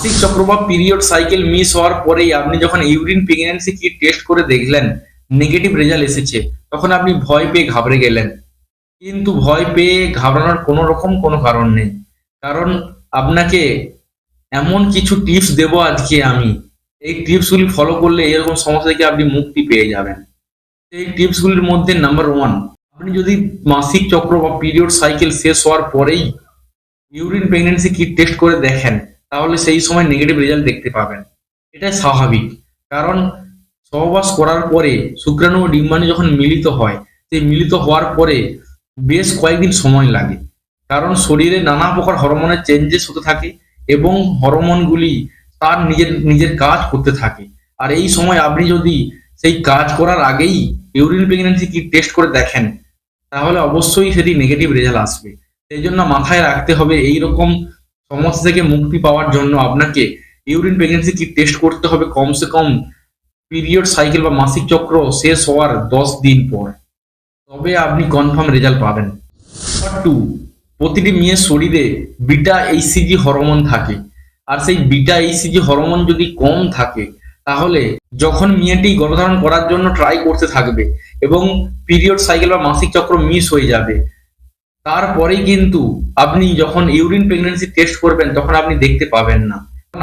মাসিক চক্র বা পিরিয়ড সাইকেল মিস হওয়ার পরেই আপনি যখন ইউরিন প্রেগন্যান্সি কি টেস্ট করে দেখলেন নেগেটিভ রেজাল্ট এসেছে, তখন আপনি ভয় পেয়ে ঘাবড়ে গেলেন। কিন্তু ভয় পেয়ে ঘাবড়ানোর কোনো রকম কোনো কারণ নেই। কারণ আপনাকে এমন কিছু টিপস দেবো আজকে আমি। এই টিপসগুলি ফলো করলে এরকম সমস্যা থেকে আপনি মুক্তি পেয়ে যাবেন। এই টিপসগুলির মধ্যে নাম্বার ওয়ান আপনি যদি মাসিক চক্র বা পিরিয়ড সাইকেল শেষ হওয়ার পরেই ইউরিন প্রেগনেন্সি কিট টেস্ট করে দেখেন তাহলে সেই সময় নেগেটিভ রেজাল্ট দেখতে পাবেন। এটা স্বাভাবিক। কারণ সহবাস করার পরে শুক্রাণু ও ডিম্বাণু যখন মিলিত হয়, সেই মিলিত হওয়ার পরে বেশ কয়েকদিন সময় লাগে। কারণ শরীরে নানা প্রকার হরমোনের চেঞ্জেস হতে থাকে এবং হরমোনগুলি তার নিজের নিজের কাজ করতে থাকে। আর এই সময় আপনি যদি সেই কাজ করার আগেই ইউরিন প্রেগনেন্সি কি টেস্ট করে দেখেন, তাহলে অবশ্যই সেটি নেগেটিভ রেজাল্ট আসবে। সেই জন্য মাথায় রাখতে হবে এই রকম সমস্যা থেকে মুক্তি পাওয়ার জন্য আপনাকে ইউরিন প্রেগনেন্সি কি টেস্ট করতে হবে কমসে কম পিরিয়ড সাইকেল বা মাসিক চক্র শেষ হওয়ার দশ দিন পর। তবে আপনি কনফার্ম রেজাল্ট পাবেন। টু প্রতিটি মেয়ের শরীরে বিটা এইসিজি হরমোন থাকে। আর সেই বিটা এইসিজি হরমোন যদি কম থাকে, তাহলে যখন মেয়েটি গর্ভধারণ করার জন্য ট্রাই করতে থাকবে এবং পিরিয়ড সাইকেল বা মাসিক চক্র মিস হয়ে যাবে তারপরেই কিন্তু আপনি যখন ইউরিন প্রেগনেন্সি টেস্ট করবেন, তখন আপনি দেখতে পাবেন না।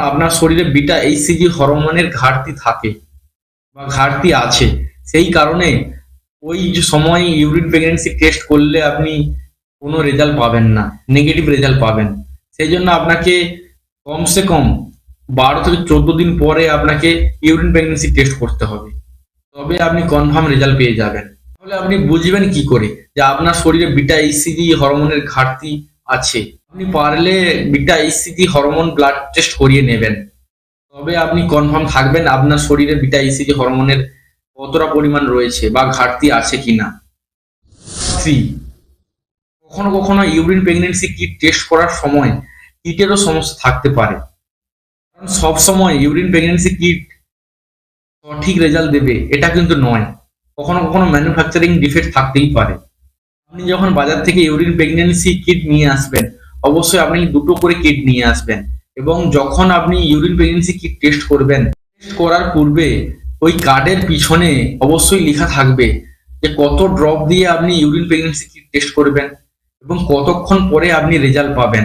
আপনার শরীরে বিটা এইসিজি হরমোনের ঘাটতি থাকে বা ঘাটতি আছে। সেই কারণে ওই সময় ইউরিন প্রেগনেন্সি টেস্ট করলে আপনি কোনো রেজাল্ট পাবেন না নেগেটিভ রেজাল্ট পাবেন। সেই জন্য আপনাকে কমসে কম বারো থেকে চোদ্দ দিন পরে আপনাকে ইউরিন প্রেগনেন্সি টেস্ট করতে হবে। তবে আপনি কনফার্ম রেজাল্ট পেয়ে যাবেন। তাহলে আপনি বুঝবেন কি করে? যে আপনার শরীরে বিটা এইসিজি হরমোনের ঘাটতি আছে। আপনি পারলে beta HCG hormone blood test করিয়ে নেবেন। তবে আপনি কনফার্ম থাকবেন আপনার শরীরে বিটা এইসিজি হরমোনের কতটা পরিমাণ রয়েছে বা ঘাটতি আছে কিনা। থ্রি কখনো কখনো ইউরিন প্রেগনেন্সি কিট টেস্ট করার সময় কিটেরও সমস্যা থাকতে পারে। কারণ সব সময় ইউরিন প্রেগনেন্সি কিট সঠিক রেজাল্ট দেবে, এটা কিন্তু নয়। কখনো কখনো ম্যানুফ্যাকচারিং ডিফেক্ট থাকতেই পারে। আপনি যখন বাজার থেকে ইউরিন প্রেগনেন্সি কিট নিয়ে আসবেন, অবশ্যই আপনি দুটো করে কিট নিয়ে আসবেন এবং যখন আপনি ইউরিন প্রেগনেন্সি কিট টেস্ট করবেন টেস্ট করার পূর্বে ওই কার্ডের পিছনে অবশ্যই লেখা থাকবে যে কত ড্রপ দিয়ে আপনি ইউরিন প্রেগনেন্সি কিট টেস্ট করবেন এবং কতক্ষণ পরে আপনি রেজাল্ট পাবেন।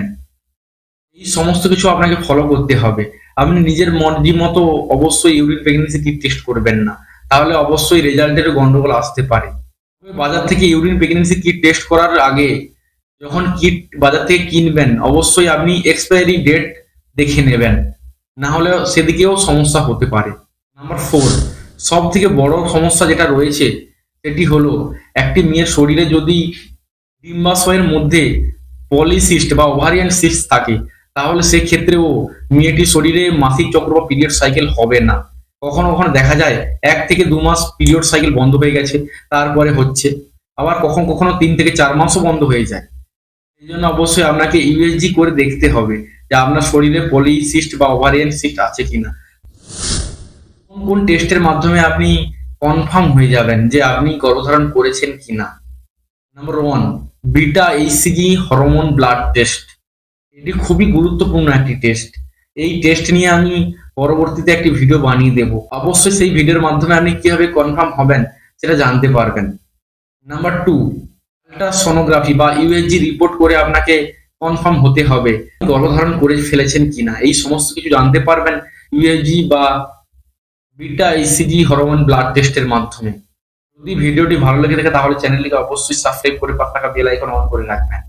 এই সমস্ত কিছু আপনাকে ফলো করতে হবে। আপনি নিজের মর্জি মতো অবশ্যই ইউরিন প্রেগনেন্সি কিট টেস্ট করবেন না। তাহলে অবশ্যই রেজাল্টের গন্ডগোল আসতে পারে। বাজার থেকে ইউরিন প্রেগনেন্সি কিট টেস্ট করার আগে যখন কিট বাজার থেকে কিনবেন, অবশ্যই আপনি এক্সপায়ারি ডেট দেখে নেবেন। না হলে সেদিকেও সমস্যা হতে পারে। নাম্বার ফোর সব থেকে বড় সমস্যা যেটা রয়েছে সেটি হলো একটি মেয়ের শরীরে যদি ডিম্বাশয়ের মধ্যে পলিসিস্ট বা ওভারিয়ান সিস্ট থাকে, তাহলে সেক্ষেত্রেও মেয়েটির শরীরে মাসিক চক্র বা পিরিয়ড সাইকেল হবে না। কখনো কখনো দেখা যায় এক থেকে দু মাস পিরিয়ড সাইকেল বন্ধ হয়ে গেছে, তারপরে হচ্ছে। আবার কখনো কখনো তিন থেকে চার মাসও বন্ধ হয়ে যায়। এই জন্য অবশ্যই আপনাকে ইউএসজি করে দেখতে হবে যে আপনার শরীরে পলিসিস্ট বা ওভারিয়ান সিস্ট আছে কিনা। কোন কোন টেস্টের মাধ্যমে আপনি কনফার্ম হয়ে যাবেন যে আপনি গর্ভধারণ করেছেন কিনা। Number one beta HCG hormone blood test এটি খুবই গুরুত্বপূর্ণ একটি টেস্ট এই টেস্ট নিয়ে আমি পরবর্তীতে একটি ভিডিও বানিয়ে দেব। অবশ্যই সেই ভিডিওর মাধ্যমে আপনি কীভাবে কনফার্ম হবেন সেটা জানতে পারবেন। নাম্বার টু সোনোগ্রাফি বা ইউএসজি রিপোর্ট করে আপনাকে কনফার্ম হতে হবে। গর্ভধারণ করে ফেলেছেন কিনা, এই সমস্ত কিছু জানতে পারবেন ইউএসজি বা বিটা ইসিজি হরমোন ব্লাড টেস্টের মাধ্যমে। যদি ভিডিওটি ভালো লেগে থাকে তাহলে চ্যানেলটিকে অবশ্যই সাবস্ক্রাইব করে পাশে থাকা বেল আইকন অন করে রাখবেন।